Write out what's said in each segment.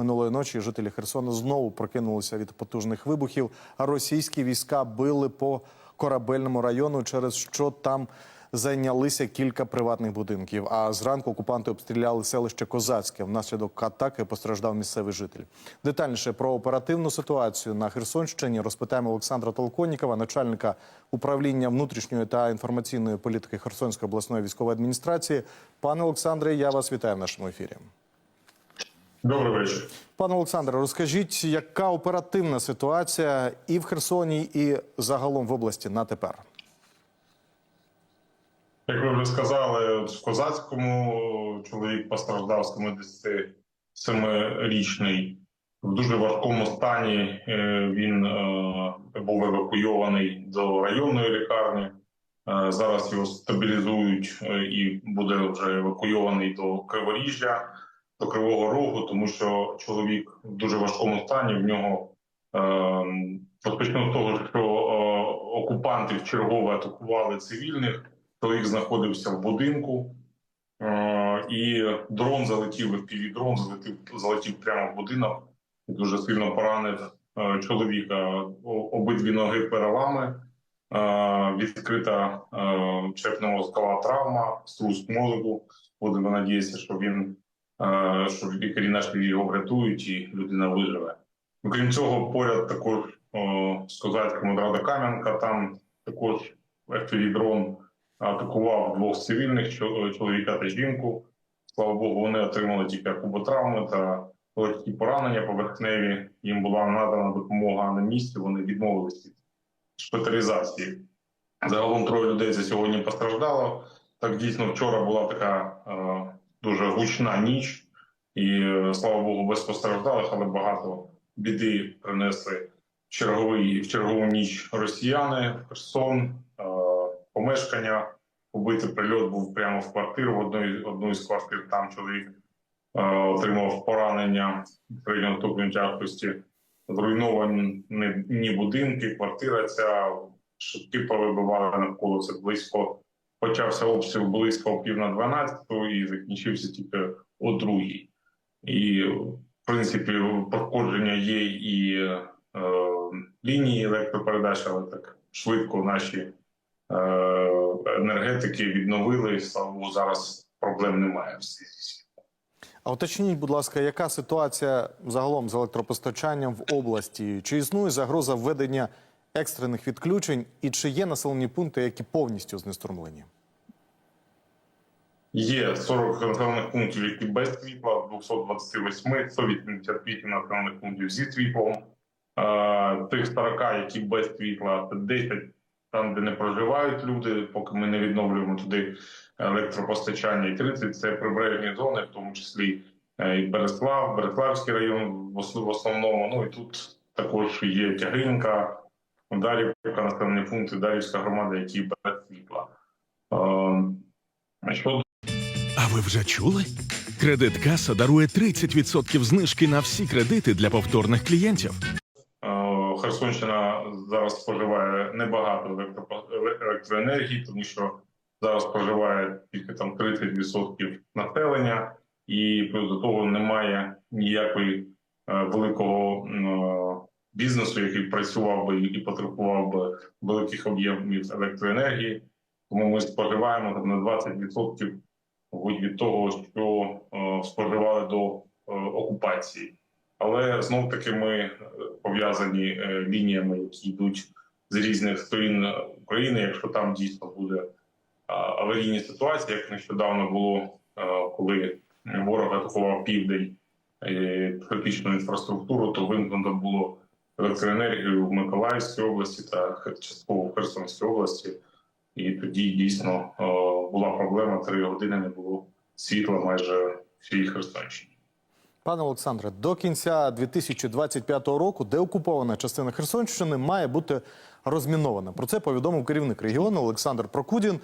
Минулої ночі жителі Херсона знову прокинулися від потужних вибухів. А російські війська били по корабельному району, через що там зайнялися кілька приватних будинків. А зранку окупанти обстріляли селище Козацьке. Внаслідок атаки постраждав місцевий житель. Детальніше про оперативну ситуацію на Херсонщині розпитаємо Олександра Толконікова, начальника управління внутрішньої та інформаційної політики Херсонської обласної військової адміністрації. Пане Олександре, я вас вітаю в нашому ефірі. Добрий вечір. Пане Олександре, розкажіть, яка оперативна ситуація і в Херсоні, і загалом в області на тепер? Як ви вже сказали, в Козацькому чоловік постраждав 77-річний. В дуже важкому стані е, він е, був евакуйований до районної лікарні. Е, Зараз його стабілізують і буде вже евакуйований до Криворіжжя, до Кривого Рогу, тому що чоловік в дуже важкому стані. В нього розпочну з того, що е, окупанти вчергове атакували цивільних. Чоловік знаходився в будинку, е, і дрон залетів, дрон залетів, залетів прямо в будинок і дуже сильно поранив е, чоловіка. Обидві ноги перелами, відкрита е, черепно-мозкова травма, струс мозку. Будемо надіятися, що він що лікарі наші його врятують і людина виживе. Окрім цього, поряд також з Козацькому Рада Кам'янка, там також дрон атакував двох цивільних чоловіка та жінку. Слава Богу, вони отримали тільки куботравми та легкі поранення поверхневі. Їм була надана допомога на місці. Вони відмовилися від шпиталізації. Загалом троє людей за сьогодні постраждало. Так дійсно вчора була така е, дуже гучна ніч, і е, слава Богу, без постраждалих, але багато біди принесли черговий в чергову ніч росіяни, Херсон, е, помешкання. Убитий прильот був прямо в квартиру. В одної одну із квартир там чоловік е, отримав поранення середнього ступеню тяжкості. Зруйновані ні будинки, квартира ця шибки повибивали навколо це близько. Почався обстріл близько пів на 12 і закінчився тільки о другій. І в принципі проходження є і е, лінії електропередач, але так швидко наші е, енергетики відновили. Слава зараз проблем немає. А уточніть, будь ласка, яка ситуація загалом з електропостачанням в області? Чи існує загроза введення екстрених відключень, і чи є населені пункти, які повністю знеструмлені? Є 40 населених пунктів, які без світла, 228, 188 населених пунктів зі світлом. Тих 40, які без світла, 10 там, де не проживають люди, поки ми не відновлюємо туди електропостачання, і 30 – це прибережні зони, в тому числі е, і Береслав, Береславський район в основному. Ну і тут також є Тягинка, Дарівка, населені пункти, Дарівська громада, які без світла. Е, Щодо А ви вже чули? Кредит Каса дарує 30% знижки на всі кредити для повторних клієнтів. Е, Херсонщина зараз споживає небагато електроенергії, тому що зараз споживає тільки там 30% населення, і плюс до того немає ніякої е, великого е, бізнесу, який працював би і потребував би великих об'ємів електроенергії. Тому ми споживаємо там на 20% від того, що е, споживали до е, окупації. Але знов таки ми е, пов'язані лініями, які йдуть з різних сторін України. Якщо там дійсно буде аварійні ситуації, як нещодавно було, коли ворог атакував південь критичну інфраструктуру, то вимкнуто було електроенергію в Миколаївській області та частково в Херсонській області. І тоді дійсно е, була проблема. Три години не було світла майже всій Херсонщині. Пане Олександре, до кінця 2025 року деокупована частина Херсонщини має бути розмінована. Про це повідомив керівник регіону Олександр Прокудін.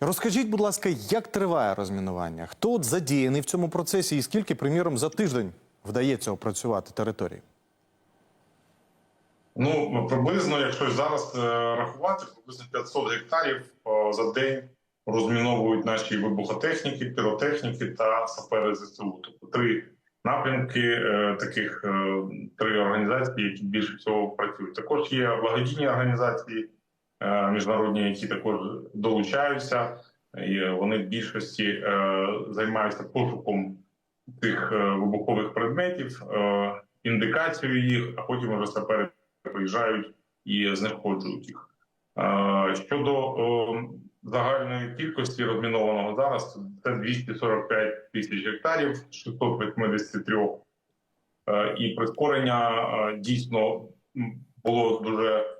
Розкажіть, будь ласка, як триває розмінування? Хто от задіяний в цьому процесі і скільки, приміром, за тиждень вдається опрацювати території? Ну приблизно, якщо зараз е, рахувати, приблизно 500 гектарів е, за день розміновують наші вибухотехніки, піротехніки та сапери ЗСУ. Тобто три напрямки е, таких три організації, які більше всього працюють. Також є благодійні організації міжнародні, які також долучаються. І вони в більшості займаються пошуком тих вибухових предметів, індикацією їх, а потім вже сапери приїжджають і знешкоджують їх. Щодо загальної кількості розмінованого зараз, це 245 тисяч гектарів, 683. Е, І прискорення е, дійсно було дуже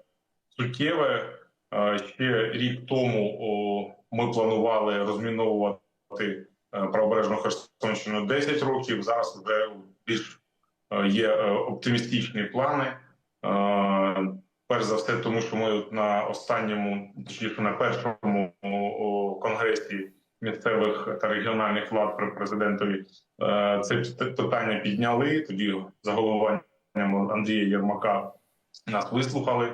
суттєве. Е, Ще рік тому ми планували розміновувати правобережну Херсонщину 10 років. Зараз вже більш є оптимістичні плани. Перш за все, тому що ми на останньому, точніше на першому конгресі місцевих та регіональних влад при президентові е, це питання підняли. Тоді за головуванням Андрія Єрмака нас вислухали,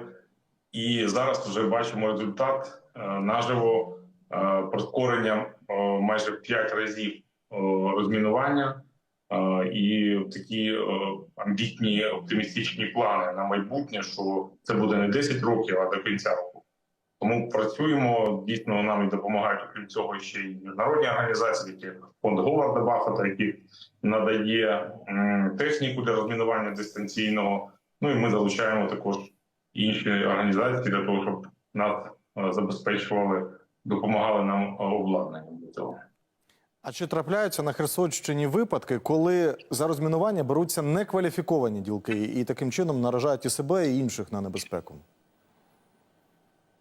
і зараз вже бачимо результат е, наживо е, прискорення майже в 5 разів розмінування. І такі е, амбітні оптимістичні плани на майбутнє, що це буде не 10 років, а до кінця року. Тому працюємо дійсно. Нам допомагають окрім цього ще й міжнародні організації, такі як фонд Говарда Баффета, який надає техніку для розмінування дистанційного. Ну і ми залучаємо також інші організації для того, щоб нас е, забезпечували, допомагали нам е, обладнанням для цього. А чи трапляються на Херсонщині випадки, коли за розмінування беруться некваліфіковані ділки і таким чином наражають і себе, і інших на небезпеку?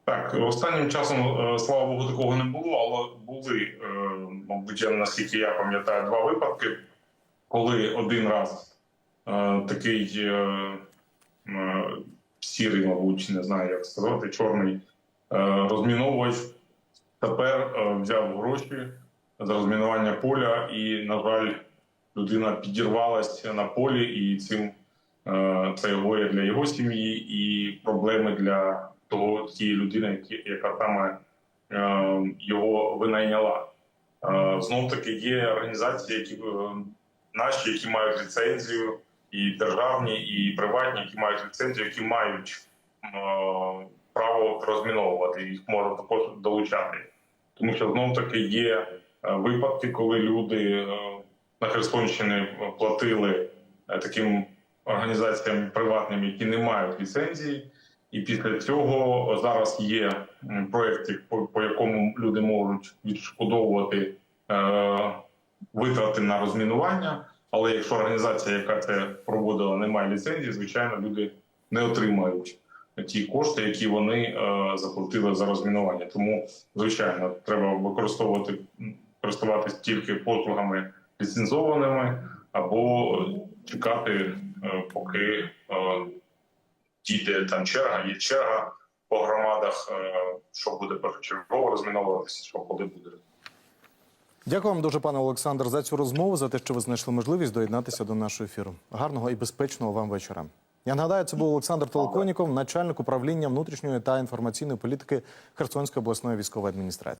Так, останнім часом, е, слава Богу, такого не було, але були, е, мабуть, наскільки я пам'ятаю, два випадки, коли один раз е, такий сірий, мабуть, не знаю, як сказати, чорний розміновувач тепер взяв гроші за розмінування поля, і, на жаль, людина підірвалася на полі, і цим е, це горе для його сім'ї і проблеми для того тієї людини, яка саме е, його винайняла. Е, Знов таки є організації, які наші, які мають ліцензію, і державні, і приватні, які мають ліцензію, які мають право розміновувати. Їх можна також долучати. Тому що знов таки є випадки, коли люди е, на Херсонщині платили е, таким організаціям приватним, які не мають ліцензії. І після цього зараз є м, проекти, по, по якому люди можуть відшкодовувати е, витрати на розмінування. Але якщо організація, яка це проводила, не має ліцензії, звичайно, люди не отримають ті кошти, які вони е, заплатили за розмінування. Тому, звичайно, треба використовувати користуватись тільки послугами ліцензованими або чекати, е, поки е, дійде там черга, є черга по громадах, е, що буде першочергово розміновуватися, що коли буде. Дякую вам дуже, пане Олександр, за цю розмову, за те, що ви знайшли можливість доєднатися до нашого ефіру. Гарного і безпечного вам вечора. Я нагадаю, це був Олександр Толоконіков, начальник управління внутрішньої та інформаційної політики Херсонської обласної військової адміністрації.